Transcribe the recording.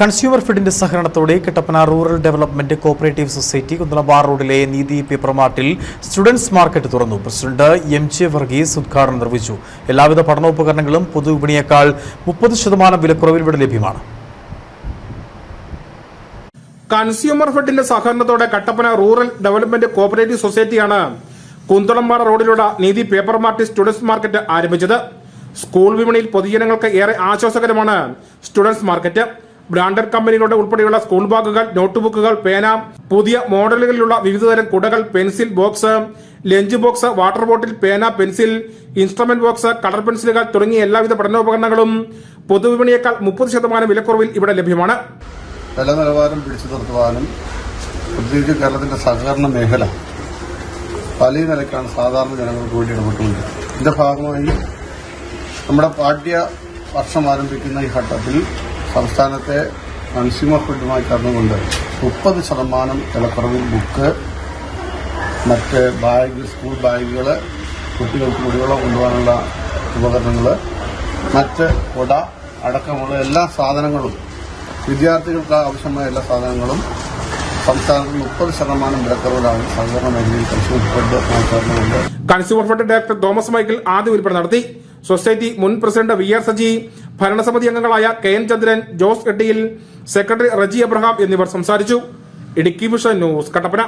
Consumer ഫെഡിന്റെ സഹകരണത്തോടെ Kattappana rural development cooperative society കുന്നലബാർ റോഡിലെ നീതി പേപ്പർ മാർട്ടിൽ സ്റ്റുഡൻസ് മാർക്കറ്റ് തുറന്നു. പ്രസിഡന്റ് എം ജെ വർഗീസ് ഉദ്ഘാടനം നിർവഹിച്ചു. എല്ലാവിധ പഠനോപകരണങ്ങളും പൊതുവിപണിയേക്കാൾ മുപ്പത് ശതമാനം വിലക്കുറവിൽ ഇവിടെ ലഭ്യമാണ്. കൺസ്യൂമർ ഫെഡിന്റെ സഹകരണത്തോടെ കട്ടപ്പന റൂറൽ ഡെവലപ്മെന്റ് കോപ്പറേറ്റീവ് സൊസൈറ്റിയാണ് കുന്തളമ്പാറ റോഡിലുള്ള നീതി പേപ്പർ മാർട്ടി സ്റ്റുഡൻസ് മാർക്കറ്റ് ആരംഭിച്ചത്. സ്കൂൾ വിപണിയിൽ പൊതുജനങ്ങൾക്ക് ഏറെ ആശ്വാസകരമാണ് സ്റ്റുഡൻസ് മാർക്കറ്റ്. ബ്രാൻഡഡ് കമ്പനികളുടെ ഉൾപ്പെടെയുള്ള സ്കൂൾ ബാഗുകൾ നോട്ട്ബുക്കുകൾ പേന പുതിയ മോഡലുകളിലുള്ള വിവിധതരം കുടകൾ pencil box lunch box water bottle പേന പെൻസിൽ ഇൻസ്ട്രുമെന്റ് ബോക്സ് കളർ പെൻസിലുകൾ തുടങ്ങിയ എല്ലാവിധ പഠനോപകരണങ്ങളും പൊതുവിപണിയേക്കാൾ മുപ്പത് ശതമാനം വിലക്കുറവിൽ ഇവിടെ ലഭ്യമാണ്. വില നിലവാരം പിടിച്ചു നിർത്തുവാനും പ്രത്യേകിച്ച് കേരളത്തിന്റെ സഹകരണ മേഖല പല നിലക്കാണ് സാധാരണ ജനങ്ങൾക്ക് വേണ്ടി ഇടപെട്ടുകൊണ്ട്. ഇതിന്റെ ഭാഗമായി നമ്മുടെ പാഠ്യ വർഷം ആരംഭിക്കുന്ന ഈ ഘട്ടത്തിൽ സംസ്ഥാനത്തെ കൺസ്യൂമർ ഫെഡുമായി ചേർന്നുകൊണ്ട് മുപ്പത് ശതമാനം വിലക്കുറവിൽ ബുക്ക്. മറ്റ് ബാഗ് സ്കൂൾ ബാഗുകൾ കുട്ടികൾക്ക് കുടിവെള്ളം കൊണ്ടുപോകാനുള്ള ഉപകരണങ്ങൾ മറ്റ് കുട അടക്കമുള്ള എല്ലാ സാധനങ്ങളും വിദ്യാർത്ഥികൾക്ക് ആവശ്യമായ എല്ലാ സാധനങ്ങളും സംസ്ഥാനത്ത് മുപ്പത് ശതമാനം വിലക്കുറവിലാണ് സഹകരണ മേഖലയിൽ കൺസ്യൂമർ ഫെഡ് ചേർന്നുകൊണ്ട്. Consumer fed director Thomas Michael ആദ്യ വിൽപ്പന നടത്തി. സൊസൈറ്റി മുൻ പ്രസിഡന്റ് വി ആർ സജി ഭരണസമിതി അംഗങ്ങളായ കെ എൻ ചന്ദ്രൻ ജോസ് എട്ടിയിൽ സെക്രട്ടറി റജി അബ്രഹാം എന്നിവർ സംസാരിച്ചു. Idukki vision news Kattappana.